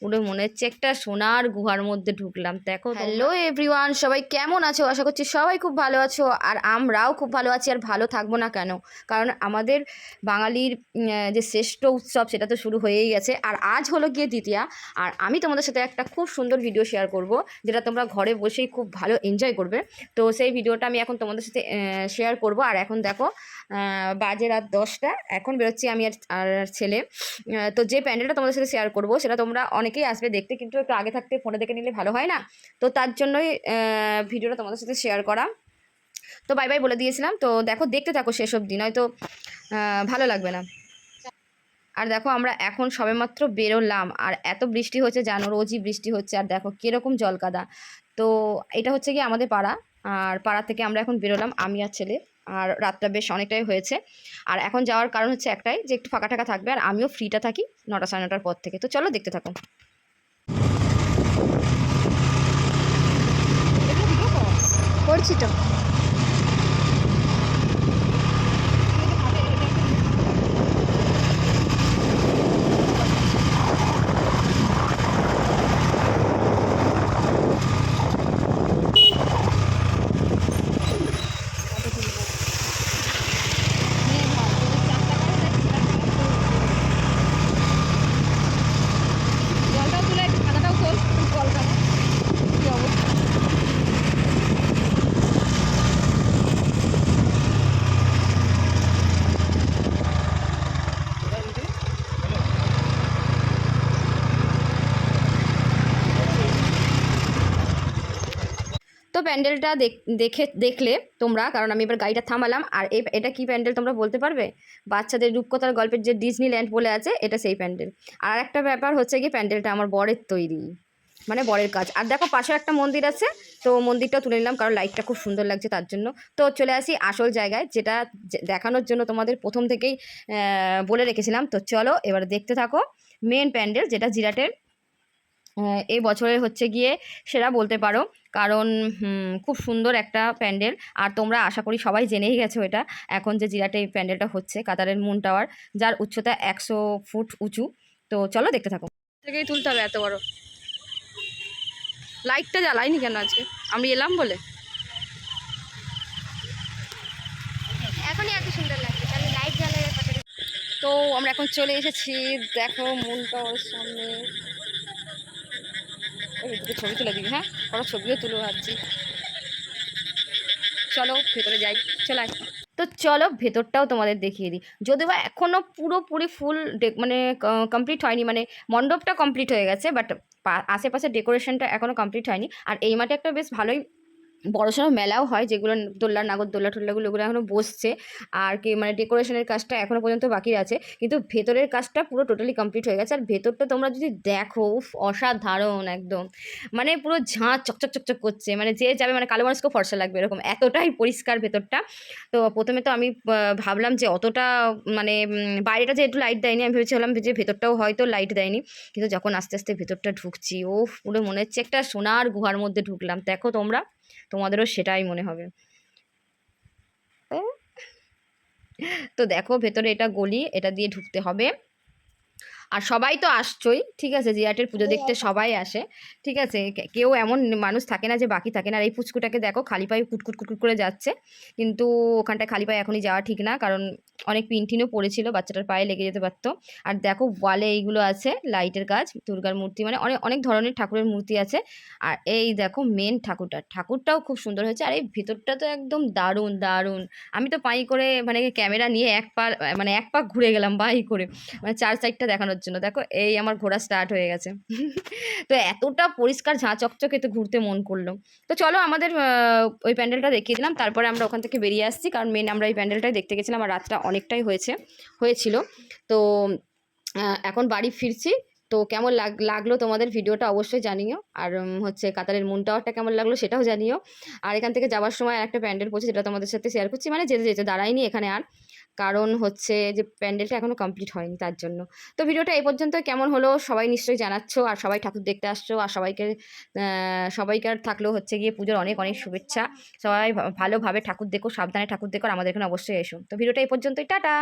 পুরো মনে হচ্ছে একটা সোনার গুহার মধ্যে ঢুকলাম। দেখো হ্যালো এভরিওয়ান সবাই কেমন আছো? আশা করছি সবাই খুব ভালো আছো। আর আমরাও খুব ভালো আছি, আর ভালো থাকব না কেন? কারণ আমাদের বাঙালির যে শ্রেষ্ঠ উৎসব, সেটা তো শুরু হয়েই গেছে। আর আজ হলো গিয়ে দ্বিতীয়া। আর আমি তোমাদের সাথে একটা খুব সুন্দর ভিডিও শেয়ার করব, যেটা তোমরা ঘরে বসেই খুব ভালো এনজয় করবে। তো সেই ভিডিওটা আমি এখন তোমাদের সাথে শেয়ার করব। আর এখন দেখো বাজে রাত দশটা। এখন বেরোচ্ছি আমি আর ছেলে। তো যে প্যান্ডেলটা তোমাদের সাথে শেয়ার করব, সেটা তোমরা অনেকেই আসবে দেখতে, কিন্তু একটু আগে থাকতে ফোনে দেখে নিলে ভালো হয় না? তো তার জন্যই ভিডিওটা তোমাদের সাথে শেয়ার করা। তো বাই বাই বলে দিয়েছিলাম। তো দেখো, দেখতে থাকো সেসব দিন হয়তো ভালো লাগবে না। আর দেখো, আমরা এখন সবেমাত্র বেরোলাম। আর এত বৃষ্টি হচ্ছে জানো, রোজই বৃষ্টি হচ্ছে। আর দেখো, কীরকম জলকাদা। তো এটা হচ্ছে কি আমাদের পাড়া। আর পাড়া থেকে আমরা এখন বেরোলাম, আমি আর ছেলে। আর রাতটা বেশ অনেকটাই হয়েছে। আর এখন যাওয়ার কারণ হচ্ছে একটাই যে একটু ফাঁকা টাকা থাকবে আর আমিও ফ্রিটা থাকি নটা সাড়ে নটার পর থেকে। তো চলো দেখতে থাকো। করছি তো। তো প্যান্ডেলটা দেখ- দেখে, দেখলে তোমরা, কারণ আমি এবার গাড়িটা থামালাম, আর এটা কি প্যান্ডেল তোমরা বলতে পারবে? বাচ্চাদের রূপকথার গল্পের যে ডিজনিল্যান্ড বলে আছে, এটা সেই প্যান্ডেল। আর একটা ব্যাপার হচ্ছে কি প্যান্ডেলটা আমার বরের তৈরি মানে বরের কাজ। আর দেখো পাশে একটা মন্দির আছে, তো মন্দিরটা তুলে নিলাম, কারণ লাইটটা খুব সুন্দর লাগছে তার জন্য। তো চলে আসি আসল জায়গায়, যেটা দেখানোর জন্য তোমাদের প্রথম থেকেই বলে রেখেছিলাম। তো চলো, এবার দেখতে থাকো মেন প্যান্ডেল, যেটা জিরাটের এই বছরের হচ্ছে গিয়ে সেরা বলতে পারো। কারণ খুব সুন্দর একটা প্যান্ডেল। আর তোমরা আশা করি সবাই জেনেই গেছো এটা। এখন যে জিরাটে এই প্যান্ডেলটা হচ্ছে কাতারের মুন টাওয়ার যার উচ্চতা একশো ফুট উঁচু। তো চলো দেখতে থাকো। থেকেই তুলতে হবে এত বড়। লাইটটা জ্বালাইনি কেন আজকে? আমি এলাম বলে? এখনই এত সুন্দর লাগছে তাহলে লাইট কতটা তো আমরা এখন চলে এসেছি। দেখো মুন টাওয়ারের সামনে। ওই ছবি তুলে দিবি হ্যাঁ? ওরা ছবিও তুলে ভাবছি। চলো, ভেতরে যাই। চলে আসি তো চলো, ভেতরটাও তোমাদের দেখিয়ে দিই। যদিও বা এখনও পুরোপুরি ফুল মানে কমপ্লিট হয়নি মানে মণ্ডপটা কমপ্লিট হয়ে গেছে বাট আশেপাশে ডেকোরেশনটা এখনও কমপ্লিট হয়নি। আর এই মাঠে একটা বেশ ভালোই বড়সড় মেলাও হয় যেগুলো দোল্লা নাগর দোল্লা টোল্লাগুলো ওগুলো এখনও বসছে। আর কি মানে ডেকোরেশনের কাজটা এখনও পর্যন্ত বাকি আছে। কিন্তু ভেতরের কাজটা পুরো টোটালি কমপ্লিট হয়ে গেছে। আর ভেতরটা তোমরা যদি দেখো অসাধারণ একদম। মানে পুরো ঝাঁ চকচক চকচক করছে। মানে যে যাবে মানে কালো মানুষকেও ফর্সা লাগবে এরকম। এতটাই পরিষ্কার ভেতরটা। তো প্রথমে তো আমি ভাবলাম যে অতটা মানে বাইরেটা যে একটু লাইট দেয়নি, আমি ভেবেছিলাম যে ভেতরটাও হয়তো লাইট দেয়নি। কিন্তু যখন আস্তে আস্তে ভেতরটা ঢুকছি ও পুরো মনে হচ্ছে একটা সোনার গুহার মধ্যে ঢুকলাম। দেখো তোমরা। তোমাদেরও সেটাই মনে হবে। তো দেখো ভেতরে এটা গলি এটা দিয়ে ঢুকতে হবে। আর সবাই তো আসছই ঠিক আছে? জিয়াটের পুজো দেখতে সবাই আসে ঠিক আছে? কেউ এমন মানুষ থাকে না যে বাকি থাকে না। আর এই পুচকুটাকে দেখো খালি পায়ে কুটকুট কুটকুট করে যাচ্ছে। কিন্তু ওখানটায় খালি পায়ে এখনই যাওয়া ঠিক না কারণ অনেক পিনটিনও পড়েছিল বাচ্চাটার পায়ে লেগে যেতে পারতো। আর দেখো ওয়ালে এইগুলো আছে লাইটের কাজ দুর্গার মূর্তি মানে অনেক অনেক ধরনের ঠাকুরের মূর্তি আছে। আর এই দেখো মেন ঠাকুরটা ঠাকুরটাও খুব সুন্দর হয়েছে। আর এই ভেতরটা তো একদম দারুণ দারুণ। আমি তো পাই করে মানে ক্যামেরা নিয়ে এক পা মানে এক পাক ঘুরে গেলাম বাই করে। মানে চার সাইডটা দেখানোর জন্য। দেখো, এই আমার ঘোরা স্টার্ট হয়ে গেছে। তো এতটা পরিষ্কার, ঝাঁ, চকচকে তো ঘুরতে মন করল। তো চলো আমাদের ওই প্যান্ডেলটা দেখিয়ে দিলাম। তারপরে আমরা ওখান থেকে বেরিয়ে আসছি, কারণ মেন আমরা এই প্যান্ডেলটাই দেখতে গেছিলাম আর রাতটা অনেকটাই হয়েছে, হয়েছিল। তো এখন বাড়ি ফিরছি। তো কেমন লাগ, লাগল তোমাদের ভিডিওটা অবশ্যই জানিও। আর হচ্ছে কাতারের মুন টাওয়ারটা কেমন লাগল সেটাও জানিও। আর এখান থেকে যাওয়ার সময় একটা প্যান্ডেল পড়ছে যেটা তোমাদের সাথে শেয়ার করছি। মানে যেতে যেতে দাঁড়াইনি এখানে আর। কারণ হচ্ছে যে প্যান্ডেলটা এখনও কমপ্লিট হয়নি তার জন্য। তো ভিডিওটা এই পর্যন্ত। কেমন হলো সবাই নিশ্চয়ই জানাচ্ছ। আর সবাই ঠাকুর দেখতে আসছো। আর সবাইকে সবাইকার থাকলেও হচ্ছে গিয়ে পুজোর অনেক অনেক শুভেচ্ছা। সবাই ভালোভাবে ঠাকুর দেখো, সাবধানে ঠাকুর দেখো আমাদের এখানে অবশ্যই এসো। তো ভিডিওটা এই পর্যন্তই। টাটা!